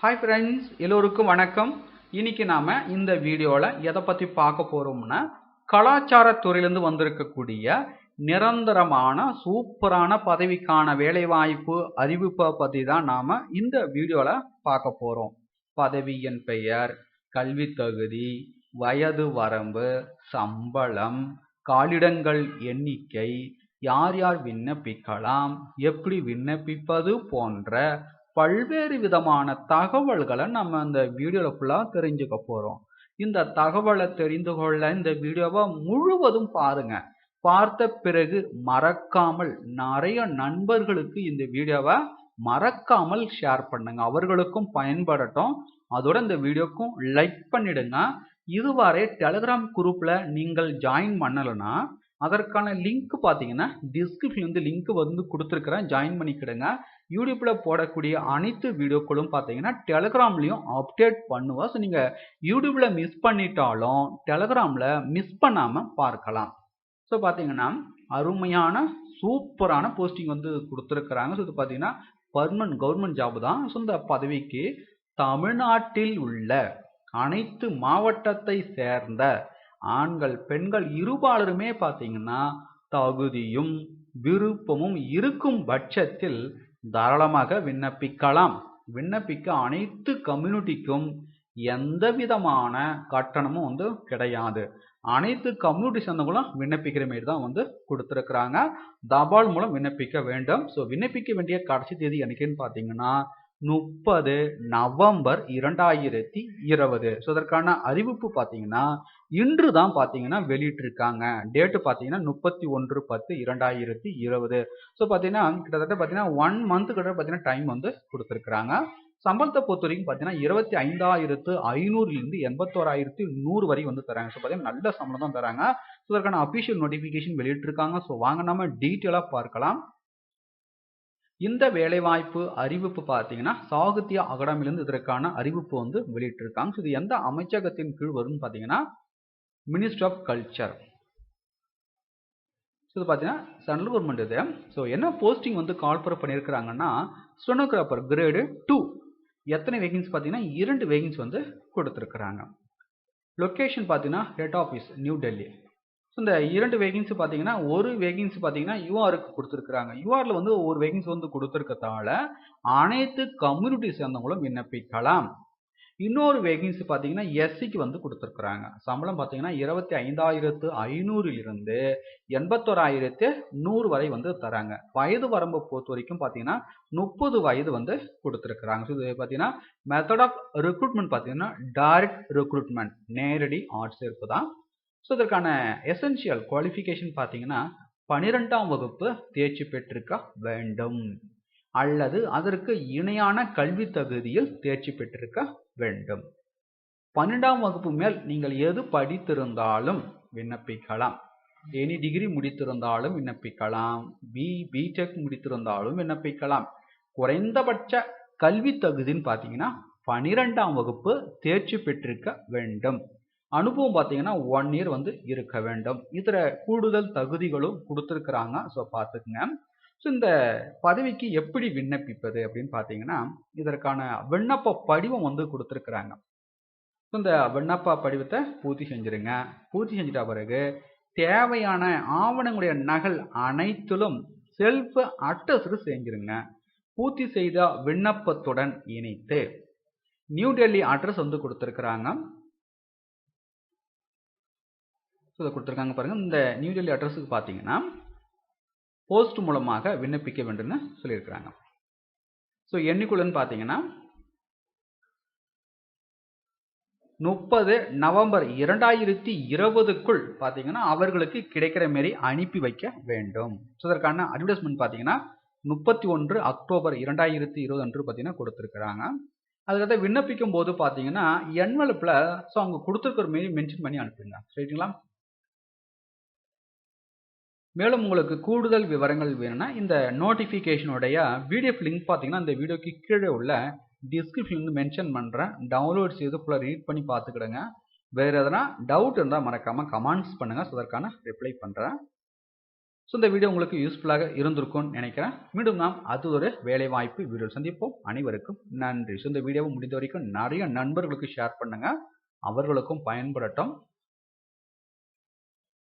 Hi friends எல்லோருக்கும் வணக்கம். இன்னைக்கு நாம இந்த வீடியோவில் எதை பற்றி பார்க்க போகிறோம்னா கலாச்சாரத்துறையிலேருந்து வந்திருக்கக்கூடிய நிரந்தரமான சூப்பரான பதவிக்கான வேலைவாய்ப்பு அறிவிப்பை பற்றி தான் நாம் இந்த வீடியோவில் பார்க்க போகிறோம் பதவியின் பெயர் கல்வி தகுதி வயது வரம்பு சம்பளம் காலிடங்கள் எண்ணிக்கை யார் யார் விண்ணப்பிக்கலாம் எப்படி விண்ணப்பிப்பது போன்ற பல்வேறு விதமான தகவல்களை நம்ம இந்த வீடியோவில் ஃபுல்லாக தெரிஞ்சுக்க போகிறோம் இந்த தகவலை தெரிந்து கொள்ள இந்த வீடியோவை முழுவதும் பாருங்க. பார்த்த பிறகு மறக்காமல் நிறைய நண்பர்களுக்கு இந்த வீடியோவை மறக்காமல் ஷேர் பண்ணுங்க. அவர்களுக்கும் பயன்படட்டும். அதோட இந்த வீடியோக்கும் லைக் பண்ணிடுங்க. இதுவரை டெலிகிராம் குரூப்பில் நீங்கள் ஜாயின் பண்ணலைன்னா அதற்கான லிங்க் பார்த்தீங்கன்னா டிஸ்கிரிப்ஷன் வந்து லிங்க் வந்து கொடுத்துருக்குறேன். ஜாயின் பண்ணிக்கிடுங்க. யூடியூப்பில் போடக்கூடிய அனைத்து வீடியோக்களும் பார்த்தீங்கன்னா டெலகிராம்லேயும் அப்டேட் பண்ணுவோம் ஸோ நீங்கள் யூடியூப்பில் மிஸ் பண்ணிட்டாலும் டெலகிராமில் மிஸ் பண்ணாமல் பார்க்கலாம். ஸோ பார்த்தீங்கன்னா அருமையான சூப்பரான போஸ்டிங் வந்து கொடுத்துருக்குறாங்க. ஸோ இது பார்த்தீங்கன்னா பர்மனன்ட் கவர்மெண்ட் ஜாப் தான். ஸோ இந்த பதவிக்கு தமிழ்நாட்டில் உள்ள அனைத்து மாவட்டத்தை சேர்ந்த ஆண்கள் பெண்கள் இருபாலருமே பார்த்தீங்கன்னா தகுதியும் விருப்பமும் இருக்கும் பட்சத்தில் தாராளமாக விண்ணப்பிக்கலாம். விண்ணப்பிக்க அனைத்து கம்யூனிட்டிக்கும் எந்த விதமான கட்டணமும் வந்து கிடையாது. அனைத்து கம்யூனிட்டி சேர்ந்தவங்களும் விண்ணப்பிக்கிற மாரி தான் வந்து கொடுத்துருக்குறாங்க. தபால் மூலம் விண்ணப்பிக்க வேண்டும். ஸோ விண்ணப்பிக்க வேண்டிய கடைசி தேதி எனக்குன்னு பார்த்தீங்கன்னா முப்பது நவம்பர் இரண்டாயிரத்தி இருபது. ஸோ அதற்கான அறிவிப்பு பார்த்தீங்கன்னா இன்று தான் பார்த்தீங்கன்னா வெளியிட்டிருக்காங்க. டேட்டு பார்த்தீங்கன்னா முப்பத்தி ஒன்று பத்து இரண்டாயிரத்தி இருபது. ஸோ பார்த்தீங்கன்னா கிட்டத்தட்ட பார்த்தீங்கன்னா ஒன் மந்த் கிட்ட பார்த்தீங்கன்னா டைம் வந்து கொடுத்துருக்குறாங்க. சம்பளத்தை பொறுத்த வரைக்கும் பார்த்தீங்கன்னா இருபத்தி ஐந்தாயிரத்து ஐநூறுலேருந்து எண்பத்தோராயிரத்தி நூறு வரை வந்து தராங்க. ஸோ பார்த்தீங்கன்னா நல்ல சம்பளம் தான் தராங்க. ஸோ அதற்கான அஃபிஷியல் நோட்டிஃபிகேஷன் வெளியிட்டிருக்காங்க. ஸோ வாங்க நம்ம டீட்டெயிலாக பார்க்கலாம். இந்த வேலைவாய்ப்பு அறிவிப்பு பார்த்தீங்கன்னா சாகித்ய அகாடமிலேருந்து இதற்கான அறிவிப்பு வந்து வெளியிட்டிருக்காங்க. ஸோ இது எந்த அமைச்சகத்தின் கீழ் வரும்னு பார்த்தீங்கன்னா மினிஸ்ட்ரி ஆஃப் கல்ச்சர் ஸோ இது பார்த்தீங்கன்னா சென்ட்ரல் கவர்மெண்ட் இது. ஸோ என்ன போஸ்டிங் வந்து கால்பர் பண்ணியிருக்கிறாங்கன்னா ஸ்டெனோகிராஃபர் கிரேடு டூ எத்தனை வேகன்ஸ் பார்த்தீங்கன்னா இரண்டு வேகன்ஸ் வந்து கொடுத்துருக்குறாங்க. லொக்கேஷன் பார்த்தீங்கன்னா head office New Delhi so இந்த இரண்டு வேகன்சி பார்த்தீங்கன்னா ஒரு வேகன்சி பார்த்தீங்கன்னா யூஆருக்கு கொடுத்துருக்குறாங்க. யூஆரில் வந்து ஒரு வேகன்சி வந்து கொடுத்துருக்கதால அனைத்து கம்யூனிட்டி சேர்ந்தவங்களும் விண்ணப்பிக்கலாம். இன்னொரு வேகன்சி பார்த்தீங்கன்னா எஸ்சிக்கு வந்து கொடுத்துருக்குறாங்க. சம்பளம் பார்த்தீங்கன்னா இருபத்தி ஐந்தாயிரத்து ஐநூறிலிருந்து எண்பத்தோராயிரத்து நூறு வரை வந்து தராங்க. வயது வரம்பை பொறுத்த வரைக்கும் பார்த்தீங்கன்னா முப்பது வயது வந்து கொடுத்துருக்குறாங்க. ஸோ இது பார்த்தீங்கன்னா மெத்தட் ஆஃப் ரெக்ரூட்மெண்ட் பார்த்தீங்கன்னா டைரக்ட் ரெக்ரூட்மெண்ட் நேரடி ஆட்சேர்ப்பு தான் ஸோ இதற்கான எசென்ஷியல் குவாலிஃபிகேஷன் பார்த்தீங்கன்னா பனிரெண்டாம் வகுப்பு தேர்ச்சி பெற்றிருக்க வேண்டும். அல்லது அதற்கு இணையான கல்வி தகுதியில் தேர்ச்சி பெற்றிருக்க வேண்டும். பன்னெண்டாம் வகுப்பு மேல் நீங்கள் எது படித்திருந்தாலும் விண்ணப்பிக்கலாம். எனி டிகிரி முடித்திருந்தாலும் விண்ணப்பிக்கலாம். பி பிடெக் முடித்திருந்தாலும் விண்ணப்பிக்கலாம். குறைந்தபட்ச கல்வி தகுதின்னு பார்த்தீங்கன்னா பனிரெண்டாம் வகுப்பு தேர்ச்சி பெற்றிருக்க வேண்டும். அனுபவம் பார்த்தீங்கன்னா ஒன் இயர் வந்து இருக்க வேண்டும். இதில் கூடுதல் தகுதிகளும் கொடுத்துருக்குறாங்க. ஸோ பார்த்துக்குங்க. ஸோ இந்த பதவிக்கு எப்படி விண்ணப்பிப்பது அப்படின்னு பார்த்தீங்கன்னா இதற்கான விண்ணப்ப படிவம் வந்து கொடுத்துருக்குறாங்க. ஸோ இந்த விண்ணப்ப படிவத்தை பூர்த்தி செஞ்சுருங்க. பூர்த்தி செஞ்சிட்ட பிறகு தேவையான ஆவணங்களுடைய நகல் அனைத்திலும் செல்ஃப் அட்டஸ்டு செஞ்சுருங்க. பூர்த்தி செய்த விண்ணப்பத்துடன் இணைத்து. நியூ டெல்லி அட்ரஸ் வந்து கொடுத்துருக்குறாங்க. ஸோ இதை கொடுத்துருக்காங்க பாருங்கள் இந்த நியூ டெல்லி அட்ரஸுக்கு பார்த்தீங்கன்னா போஸ்ட் மூலமாக விண்ணப்பிக்க வேண்டும்னு சொல்லியிருக்கிறாங்க. ஸோ எண்ணிக்குள்ளன்னு பார்த்தீங்கன்னா முப்பது நவம்பர் இரண்டாயிரத்தி இருபதுக்குள் பார்த்தீங்கன்னா அவர்களுக்கு கிடைக்கிற மாரி அனுப்பி வைக்க வேண்டும். ஸோ அதற்கான அட்வர்டைஸ்மெண்ட் பார்த்தீங்கன்னா முப்பத்தி ஒன்று அக்டோபர் இரண்டாயிரத்தி இருபது அன்று பார்த்தீங்கன்னா கொடுத்துருக்குறாங்க. அதுக்கடுத்து விண்ணப்பிக்கும் போது பார்த்தீங்கன்னா என்வலப்பில் ஸோ அவங்க கொடுத்துருக்கிற மாரி மென்ஷன் பண்ணி அனுப்புங்க சரிங்களா? மேலும் உங்களுக்கு கூடுதல் விவரங்கள் வேணும்னா இந்த நோட்டிஃபிகேஷனுடைய பிடிஎஃப் லிங்க் பார்த்தீங்கன்னா இந்த வீடியோக்கு கீழே உள்ள டிஸ்கிரிப்ஷன் மென்ஷன் பண்ணுறேன் டவுன்லோட் செய்து ஃபுல்லாக ரீட் பண்ணி பார்த்துக்கிடுங்க. வேறு எதனா டவுட் இருந்தால் மறக்காமல் கமெண்ட்ஸ் பண்ணுங்கள் ஸோ அதற்கான ரிப்ளை பண்ணுறேன் ஸோ இந்த வீடியோ உங்களுக்கு யூஸ்ஃபுல்லாக இருந்திருக்கும்னு நினைக்கிறேன். மீண்டும் நாம் அது ஒரு வேலைவாய்ப்பு வீடியோ சந்திப்போம். அனைவருக்கும் நன்றி. ஸோ இந்த வீடியோவை முடிந்த வரைக்கும் நிறைய நண்பர்களுக்கு ஷேர் பண்ணுங்கள் அவர்களுக்கும் பயன்படட்டும்.